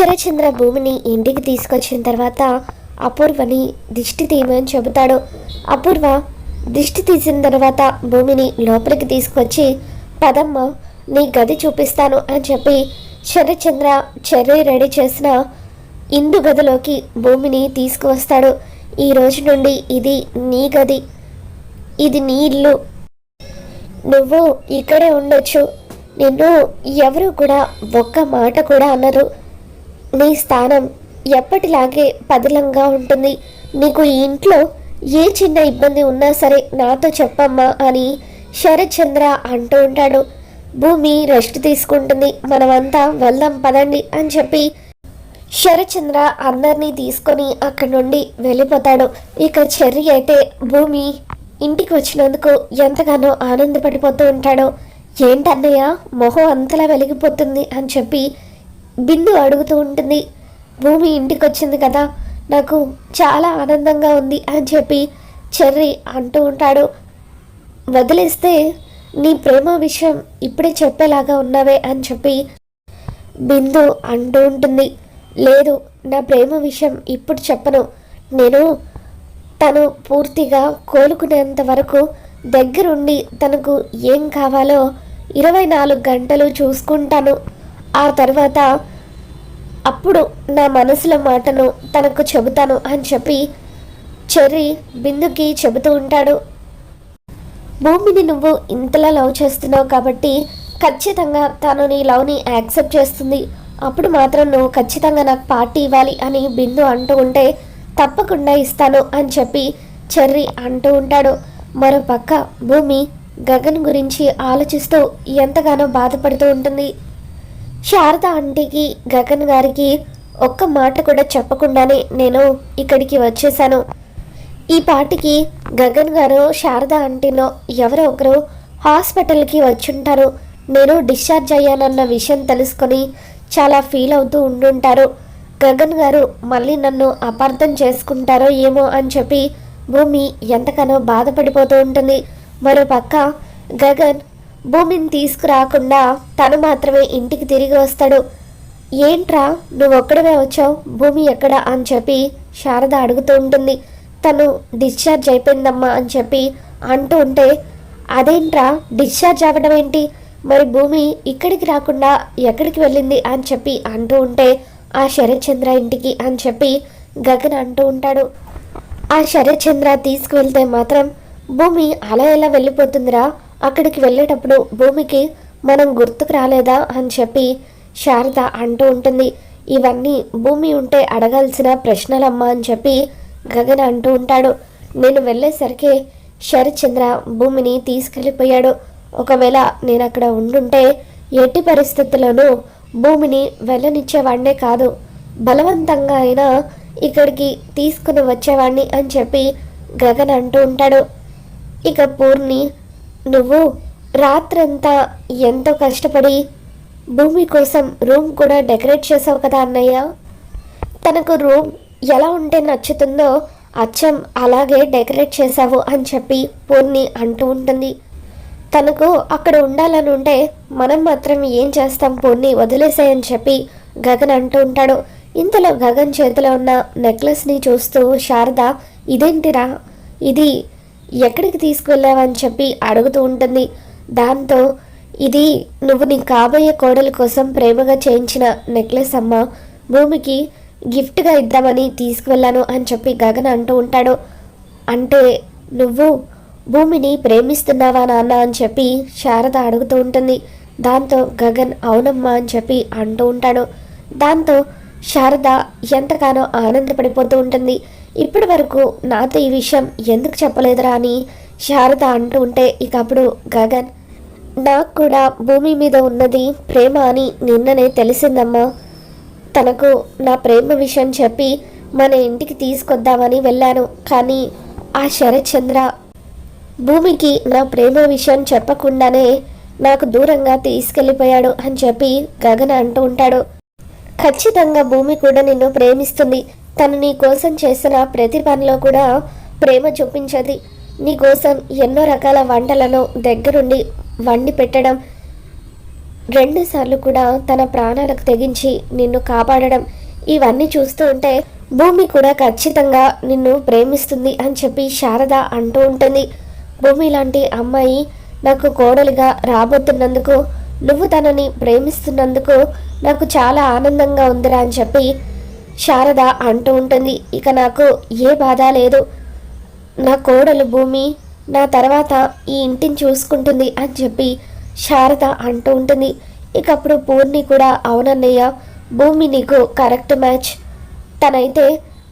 శరచంద్ర భూమిని ఇంటికి తీసుకొచ్చిన తర్వాత అపూర్వని దిష్టి తీయమని చెబుతాడు. అపూర్వ దిష్టి తీసిన తర్వాత భూమిని లోపలికి తీసుకొచ్చి పదమ్మ నీ గది చూపిస్తాను అని చెప్పి శరచంద్ర చెర్రీ రెడీ చేసిన ఇందు గదిలోకి భూమిని తీసుకువస్తాడు. ఈ రోజు నుండి ఇది నీ గది. ఇది నీ ఇల్లు. నువ్వు ఇక్కడే ఉండొచ్చు. నిన్ను ఎవరు కూడా ఒక్క మాట కూడా అనరు. నీ స్థానం ఎప్పటిలాగే పదిలంగా ఉంటుంది. నీకు ఈ ఇంట్లో ఏ చిన్న ఇబ్బంది ఉన్నా సరే నాతో చెప్పమ్మా అని శరత్చంద్ర అంటూ ఉంటాడు. భూమి రెస్ట్ తీసుకుంటుంది. మనమంతా వెళ్దాం పదండి అని చెప్పి శరత్చంద్ర అందరినీ తీసుకొని అక్కడి నుండి వెళ్ళిపోతాడు. ఇక చెర్రి అయితే భూమి ఇంటికి వచ్చినందుకు ఎంతగానో ఆనందపడిపోతూ ఉంటాడు. ఏంటన్నయ్య మొహం అంతలా వెలిగిపోతుంది అని చెప్పి బిందు అడుగుతూ ఉంటుంది భూమి ఇంటికి వచ్చింది కదా నాకు చాలా ఆనందంగా ఉంది అని చెప్పి చెర్రి అంటూ ఉంటాడు. వదిలేస్తే నీ ప్రేమ విషయం ఇప్పుడే చెప్పేలాగా ఉన్నావే అని చెప్పి బిందు అంటూ ఉంటుంది. లేదు నా ప్రేమ విషయం ఇప్పుడు చెప్పను. నేను తను పూర్తిగా కోలుకునేంత వరకు దగ్గరుండి తనకు ఏం కావాలో ఇరవై నాలుగు గంటలు చూసుకుంటాను. ఆ తర్వాత అప్పుడు నా మనసులో మాటను తనకు చెబుతాను అని చెప్పి చెర్రి బిందుకి చెబుతూ ఉంటాడు. భూమిని నువ్వు ఇంతలా లవ్ చేస్తున్నావు కాబట్టి ఖచ్చితంగా తాను నీ లవ్ని యాక్సెప్ట్ చేస్తుంది. అప్పుడు మాత్రం నువ్వు ఖచ్చితంగా నాకు పార్టీ ఇవ్వాలి అని బిందు అంటూ ఉంటే తప్పకుండా ఇస్తాను అని చెప్పి చెర్రి అంటూ ఉంటాడు. మరో పక్క భూమి గగన్ గురించి ఆలోచిస్తూ ఎంతగానో బాధపడుతూ ఉంటుంది. శారద ఆంటీకి గగన్ గారికి ఒక్క మాట కూడా చెప్పకుండానే నేను ఇక్కడికి వచ్చేసాను ఈ పాటికి గగన్ గారు శారద ఆంటీలో ఎవరో ఒకరు హాస్పిటల్కి వచ్చుంటారు. నేను డిశ్చార్జ్ అయ్యానన్న విషయం తెలుసుకొని చాలా ఫీల్ అవుతూ ఉండుంటారు. గగన్ గారు మళ్ళీ నన్ను అపార్థం చేసుకుంటారో ఏమో అని చెప్పి భూమి ఎంతగానో బాధపడిపోతూ ఉంటుంది. మరో పక్క గగన్ భూమిని తీసుకురాకుండా తను మాత్రమే ఇంటికి తిరిగి వస్తాడు. ఏంట్రా నువ్వు ఒక్కడమే వచ్చావు? భూమి ఎక్కడ? అని చెప్పి శారద అడుగుతూ ఉంటుంది. తను డిశ్చార్జ్ అయిపోయిందమ్మా అని చెప్పి అంటూ ఉంటే అదేంట్రా డిశ్చార్జ్ అవ్వడం ఏంటి? మరి భూమి ఇక్కడికి రాకుండా ఎక్కడికి వెళ్ళింది? అని చెప్పి అంటూ ఉంటే ఆ శరత్చంద్ర ఇంటికి అని చెప్పి గగన్ అంటూ ఉంటాడు. ఆ శరత్చంద్ర తీసుకువెళ్తే మాత్రం భూమి అలా ఎలా వెళ్ళిపోతుందిరా? అక్కడికి వెళ్ళేటప్పుడు భూమికి మనం గుర్తుకు రాలేదా అని చెప్పి శారద అంటూ ఉంటుంది. ఇవన్నీ భూమి ఉంటే అడగాల్సిన ప్రశ్నలమ్మా అని చెప్పి గగన్ అంటూ ఉంటాడు. నేను వెళ్ళేసరికి శరత్చంద్ర భూమిని తీసుకెళ్ళిపోయాడు. ఒకవేళ నేను అక్కడ ఉండుంటే ఎట్టి పరిస్థితుల్లోనూ భూమిని వెళ్ళనిచ్చేవాడినే కాదు. బలవంతంగా అయినా ఇక్కడికి తీసుకుని వచ్చేవాడిని అని చెప్పి గగన్ అంటూ ఉంటాడు. ఇక పూర్ణి నువ్వు రాత్రంతా ఎంతో కష్టపడి భూమి కోసం రూమ్ కూడా డెకరేట్ చేసావు కదా అన్నయ్య? తనకు రూమ్ ఎలా ఉంటే నచ్చుతుందో అచ్చం అలాగే డెకరేట్ చేశావు అని చెప్పి పూర్ణి అంటూ ఉంటుంది. తనకు అక్కడ ఉండాలని ఉంటే మనం మాత్రం ఏం చేస్తాం పూర్ణి వదిలేసాయని చెప్పి గగన్ అంటూ ఉంటాడు. ఇంతలో గగన్ చేతిలో ఉన్న నెక్లెస్ని చూస్తూ శారద ఇదేంటిరా? ఇది ఎక్కడికి తీసుకువెళ్ళావని చెప్పి అడుగుతూ ఉంటుంది. దాంతో ఇది నువ్వు నీ కాబోయే కోడల కోసం ప్రేమగా చేయించిన నెక్లెస్ అమ్మ భూమికి గిఫ్ట్గా ఇద్దామని తీసుకువెళ్ళాను అని చెప్పి గగన్ అంటూ ఉంటాడు. అంటే నువ్వు భూమిని ప్రేమిస్తున్నావా నాన్న అని చెప్పి శారద అడుగుతూ ఉంటుంది. దాంతో గగన్ అవునమ్మా అని చెప్పి అంటూ ఉంటాడు. దాంతో శారద ఎంతగానో ఆనందపడిపోతూ ఉంటుంది. ఇప్పటి వరకు నాతో ఈ విషయం ఎందుకు చెప్పలేదురా అని శారద అంటూ ఉంటే ఇక అప్పుడు గగన్ నాకు కూడా భూమి మీద ఉన్నది ప్రేమ అని నిన్ననే తెలిసిందమ్మా. తనకు నా ప్రేమ విషయం చెప్పి మన ఇంటికి తీసుకొద్దామని వెళ్ళాను. కానీ ఆ శరత్చంద్ర భూమికి నా ప్రేమ విషయం చెప్పకుండానే నాకు దూరంగా తీసుకెళ్ళిపోయాడు అని చెప్పి గగన్ అంటూ ఉంటాడు. ఖచ్చితంగా భూమి కూడా నిన్ను ప్రేమిస్తుంది. తను నీ కోసం చేసిన ప్రతి పనిలో కూడా ప్రేమ చూపించది. నీ కోసం ఎన్నో రకాల వంటలను దగ్గరుండి వండి పెట్టడం రెండుసార్లు కూడా తన ప్రాణాలకు తెగించి నిన్ను కాపాడడం ఇవన్నీ చూస్తూ ఉంటే భూమి కూడా ఖచ్చితంగా నిన్ను ప్రేమిస్తుంది అని చెప్పి శారద అంటూ ఉంటుంది. భూమి లాంటి అమ్మాయి నాకు కోడలిగా రాబోతున్నందుకు నువ్వు తనని ప్రేమిస్తున్నందుకు నాకు చాలా ఆనందంగా ఉందిరా అని చెప్పి శారద అంటూ ఉంటుంది. ఇక నాకు ఏ బాధ లేదు. నా కోడలు భూమి నా తర్వాత ఈ ఇంటిని చూసుకుంటుంది అని చెప్పి శారద అంటూ ఉంటుంది. ఇక అప్పుడు పూర్ణి కూడా అవునన్నయ్య భూమి నీకు కరెక్ట్ మ్యాచ్. తనైతే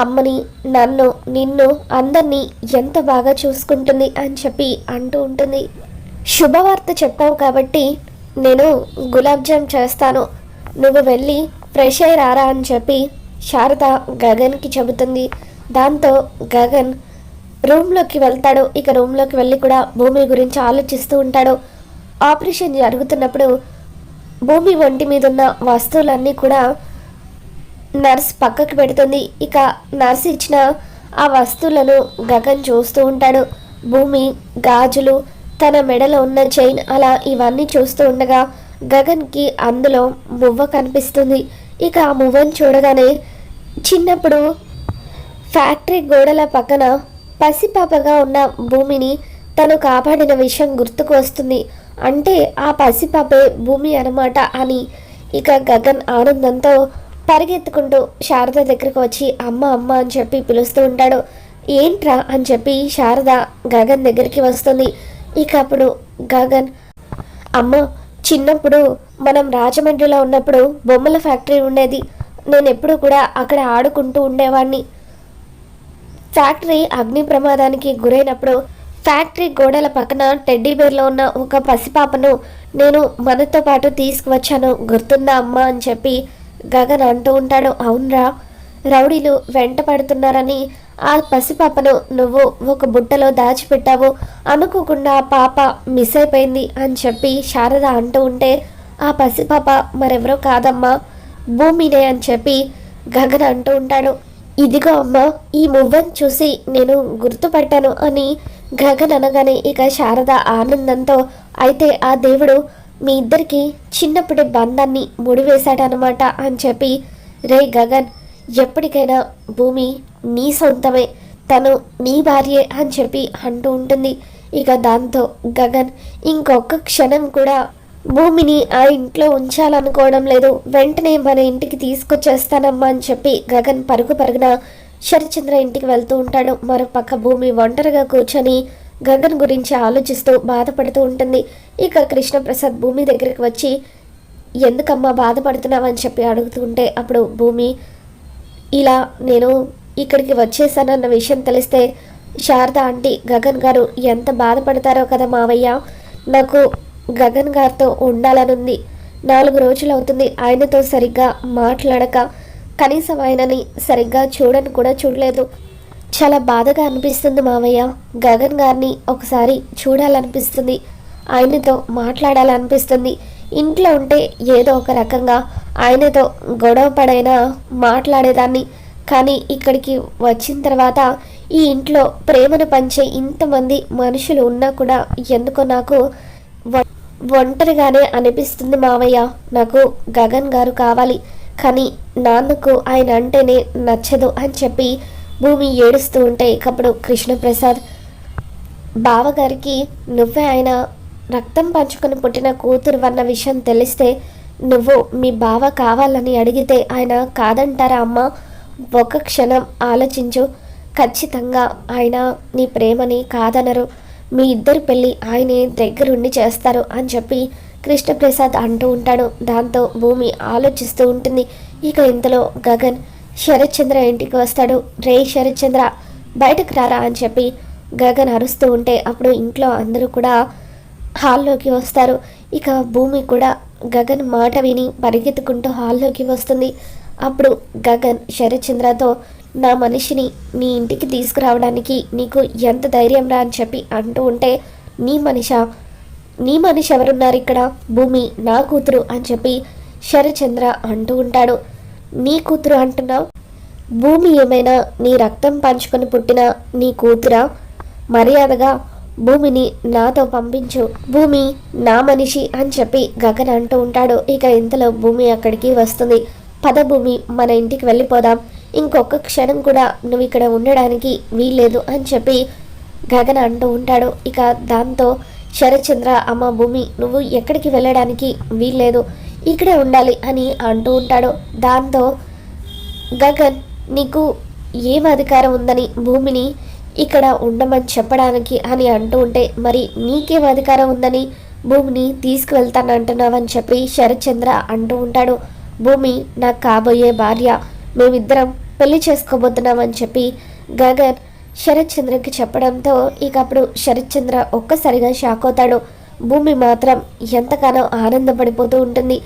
అమ్మని నన్ను నిన్ను అందరినీ ఎంత బాగా చూసుకుంటుంది అని చెప్పి అంటూ ఉంటుంది. శుభవార్త చెప్పావు కాబట్టి నేను గులాబ్ జామ్ చేస్తాను. నువ్వు వెళ్ళి ఫ్రెష్ అయ్యి రారా అని చెప్పి శారద గగన్కి చెబుతుంది. దాంతో గగన్ రూమ్లోకి వెళ్తాడు. ఇక రూమ్లోకి వెళ్ళి కూడా భూమి గురించి ఆలోచిస్తూ ఉంటాడు. ఆపరేషన్ జరుగుతున్నప్పుడు భూమి ఒంటి మీద ఉన్న వస్తువులన్నీ కూడా నర్స్ పక్కకు పెడుతుంది. ఇక నర్స్ ఇచ్చిన ఆ వస్తువులను గగన్ చూస్తూ ఉంటాడు. భూమి గాజులు తన మెడలో ఉన్న చైన్ అలా ఇవన్నీ చూస్తూ ఉండగా గగన్కి అందులో మువ్వ కనిపిస్తుంది. ఇక ఆ మువ్వను చూడగానే చిన్నప్పుడు ఫ్యాక్టరీ గోడల పక్కన పసిపాపగా ఉన్న భూమిని తను కాపాడిన విషయం గుర్తుకు వస్తుంది. అంటే ఆ పసిపాపే భూమి అనమాట అని ఇక గగన్ ఆనందంతో పరిగెత్తుకుంటూ శారద దగ్గరకు వచ్చి అమ్మ అమ్మ అని చెప్పి పిలుస్తూ ఉంటాడు. ఏంట్రా? అని చెప్పి శారద గగన్ దగ్గరికి వస్తుంది. ఇక అప్పుడు గగన్ అమ్మ చిన్నప్పుడు మనం రాజమండ్రిలో ఉన్నప్పుడు బొమ్మల ఫ్యాక్టరీ ఉండేది. నేను ఎప్పుడు కూడా అక్కడ ఆడుకుంటూ ఉండేవాడిని ఫ్యాక్టరీ అగ్ని ప్రమాదానికి గురైనప్పుడు ఫ్యాక్టరీ గోడల పక్కన టెడ్డీ బేర్లో ఉన్న ఒక పసిపాపను నేను మనతో పాటు తీసుకువచ్చాను. గుర్తుందా అమ్మా అని చెప్పి గగన్ అంటూ ఉంటాడు. అవునరా రౌడీలు వెంట పడుతున్నారని ఆ పసిపాపను నువ్వు ఒక బుట్టలో దాచిపెట్టావు. అనుకోకుండా ఆ పాప మిస్ అయిపోయింది అని చెప్పి శారద అంటూ ఉంటే ఆ పసిపాప మరెవరో కాదమ్మా. భూమినే అని చెప్పి గగన్ అంటూ ఉంటాడు. ఇదిగో అమ్మ ఈ మువ్వను చూసి నేను గుర్తుపట్టాను అని గగన్ అనగానే ఇక శారద ఆనందంతో అయితే ఆ దేవుడు మీ ఇద్దరికి చిన్నప్పటి బంధాన్ని ముడివేశాడనమాట అని చెప్పి రే గగన్ ఎప్పటికైనా భూమి నీ సొంతమే తను నీ భార్యే అని చెప్పి అంటూ ఉంటుంది. ఇక దాంతో గగన్ ఇంకొక క్షణం కూడా భూమిని ఆ ఇంట్లో ఉంచాలనుకోవడం లేదు. వెంటనే మన ఇంటికి తీసుకొచ్చేస్తానమ్మా అని చెప్పి గగన్ పరుగు పరుగున శరచంద్ర ఇంటికి వెళ్తూ ఉంటాడు. మరోపక్క భూమి ఒంటరిగా కూర్చొని గగన్ గురించి ఆలోచిస్తూ బాధపడుతూ ఉంటుంది. ఇక కృష్ణప్రసాద్ భూమి దగ్గరికి వచ్చి ఎందుకమ్మా బాధపడుతున్నావని చెప్పి అడుగుతుంటే అప్పుడు భూమి ఇలా నేను ఇక్కడికి వచ్చేసానన్న విషయం తెలిస్తే శారద ఆంటీ గగన్ గారు ఎంత బాధపడతారో కదా మావయ్య. నాకు గగన్ గారితో ఉండాలనుంది. నాలుగు రోజులు అవుతుంది ఆయనతో సరిగ్గా మాట్లాడక. కనీసం ఆయనని సరిగ్గా చూడని కూడా చూడలేదు. చాలా బాధగా అనిపిస్తుంది మావయ్య. గగన్ గారిని ఒకసారి చూడాలనిపిస్తుంది. ఆయనతో మాట్లాడాలనిపిస్తుంది. ఇంట్లో ఉంటే ఏదో ఒక రకంగా ఆయనతో గొడవ పడైనా మాట్లాడేదాన్ని. కానీ ఇక్కడికి వచ్చిన తర్వాత ఈ ఇంట్లో ప్రేమను పంచే ఇంతమంది మనుషులు ఉన్నా కూడా ఎందుకో నాకు ఒంటరిగానే అనిపిస్తుంది మావయ్య. నాకు గగన్ గారు కావాలి. కానీ నాన్నకు ఆయన అంటేనే నచ్చదు అని చెప్పి భూమి ఏడుస్తూ ఉంటే ఇకప్పుడు కృష్ణప్రసాద్ బావగారికి నువ్వే ఆయన రక్తం పంచుకొని పుట్టిన కూతురు అన్న విషయం తెలిస్తే నువ్వు మీ బావ కావాలని అడిగితే ఆయన కాదంటారా అమ్మ? ఒక క్షణం ఆలోచించు. ఖచ్చితంగా ఆయన నీ ప్రేమని కాదనరు. మీ ఇద్దరి పెళ్ళి ఆయనే దగ్గరుండి చేస్తారు అని చెప్పి కృష్ణప్రసాద్ అంటూ ఉంటాడు. దాంతో భూమి ఆలోచిస్తూ ఉంటుంది. ఇక ఇంతలో గగన్ శరత్చంద్ర ఇంటికి వస్తాడు. రే శరత్చంద్ర బయటకు రారా అని చెప్పి గగన్ అరుస్తూ ఉంటే అప్పుడు ఇంట్లో అందరూ కూడా హాల్లోకి వస్తారు. ఇక భూమి కూడా గగన్ మాట విని పరిగెత్తుకుంటూ హాల్లోకి వస్తుంది. అప్పుడు గగన్ శరత్చంద్రతో నా మనిషిని నీ ఇంటికి తీసుకురావడానికి నీకు ఎంత ధైర్యం రా అని చెప్పి అంటూ ఉంటే నీ మనిష? నీ మనిషి ఎవరున్నారు ఇక్కడ? భూమి నా కూతురు అని చెప్పి శరచంద్ర అంటూ ఉంటాడు. నీ కూతురు అంటున్నావు? భూమి ఏమైనా నీ రక్తం పంచుకొని పుట్టిన నీ కూతురా? మర్యాదగా భూమిని నాతో పంపించు. భూమి నా మనిషి అని చెప్పి గగన్ అంటూ ఉంటాడు. ఇక ఇంతలో భూమి అక్కడికి వస్తుంది. పద భూమి మన ఇంటికి వెళ్ళిపోదాం. ఇంకొక క్షణం కూడా నువ్వు ఇక్కడ ఉండడానికి వీల్లేదు అని చెప్పి గగన్ అంటూ ఉంటాడు. ఇక దాంతో శరచంద్ర అమ్మ భూమి నువ్వు ఎక్కడికి వెళ్ళడానికి వీల్లేదు ఇక్కడే ఉండాలి అని అంటూ ఉంటాడు. దాంతో గగన్ నీకు ఏం అధికారం ఉందని భూమిని ఇక్కడ ఉండమని చెప్పడానికి అని అంటూ ఉంటే మరి నీకేం అధికారం ఉందని భూమిని తీసుకువెళ్తాను అంటున్నావని చెప్పి శరత్చంద్ర అంటూ ఉంటాడు. భూమి నాకు కాబోయే భార్య మేమిద్దరం పెళ్ళి చేసుకోబోతున్నామని చెప్పి గగన్ శరత్చంద్రకి చెప్పడంతో ఇక అప్పుడు శరత్చంద్ర ఒక్కసారిగా షాక్ అవుతాడు. భూమి మాత్రం ఎంతగానో ఆనందపడిపోతూ ఉంటుంది.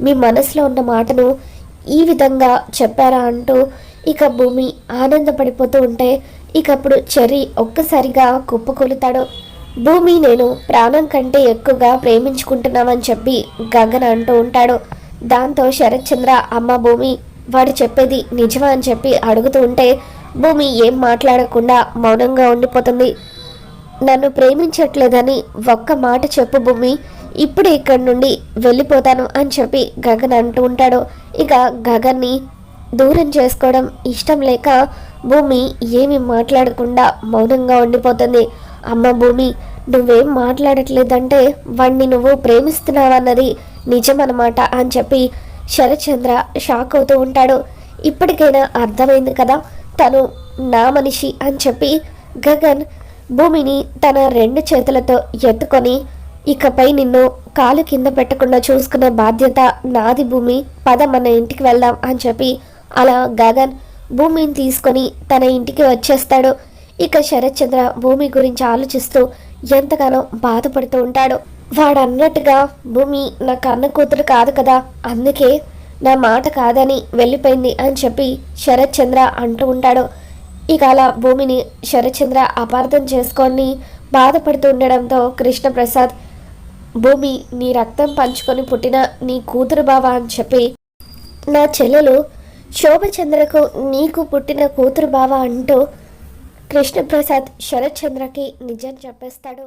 మీ మనసులో ఉన్న మాటను ఈ విధంగా చెప్పారా అంటూ ఇక భూమి ఆనందపడిపోతూ ఉంటే ఇక అప్పుడు చెర్రీ ఒక్కసారిగా కుప్పకూలుతాడు. భూమి నేను ప్రాణం కంటే ఎక్కువగా ప్రేమించుకుంటున్నామని చెప్పి గగన్ అంటూ ఉంటాడు. దాంతో శరత్చంద్ర అమ్మ భూమి వాడు చెప్పేది నిజమా అని చెప్పి అడుగుతూ ఉంటే భూమి ఏం మాట్లాడకుండా మౌనంగా ఉండిపోతుంది. నన్ను ప్రేమించట్లేదని ఒక్క మాట చెప్పు భూమి ఇప్పుడు ఇక్కడి నుండి వెళ్ళిపోతాను అని చెప్పి గగన్ అంటూ ఉంటాడు. ఇక గగన్ని దూరం చేసుకోవడం ఇష్టం లేక భూమి ఏమి మాట్లాడకుండా మౌనంగా ఉండిపోతుంది. అమ్మ భూమి నువ్వేం మాట్లాడట్లేదంటే వాణ్ణి నువ్వు ప్రేమిస్తున్నావన్నది నిజమన్నమాట అని చెప్పి శరత్చంద్ర షాక్ అవుతూ ఉంటాడు. ఇప్పటికైనా అర్థమైంది కదా తను నా మనిషి అని చెప్పి గగన్ భూమిని తన రెండు చేతులతో ఎత్తుకొని ఇకపై నిన్ను కాలు కింద పెట్టకుండా చూసుకునే బాధ్యత నాది భూమి పద మన ఇంటికి వెళ్దాం అని చెప్పి అలా గగన్ భూమిని తీసుకొని తన ఇంటికి వచ్చేస్తాడు. ఇక శరత్చంద్ర భూమి గురించి ఆలోచిస్తూ ఎంతగానో బాధపడుతూ ఉంటాడు. వాడన్నట్టుగా భూమి నా కన్న కూతురు కాదు కదా అందుకే నా మాట కాదని వెళ్ళిపోయింది అని చెప్పి శరత్చంద్ర అంటూ ఉంటాడు. ఇక అలా భూమిని శరత్చంద్ర అపార్థం చేసుకొని బాధపడుతూ ఉండడంతో కృష్ణప్రసాద్ భూమి నీ రక్తం పంచుకొని పుట్టిన నీ కూతురు బావ అని చెప్పి నా చెల్లెలు శోభచంద్రకు నీకు పుట్టిన కూతురు బావ అంటూ కృష్ణప్రసాద్ శరత్చంద్రకి నిజం చెప్పేస్తాడు.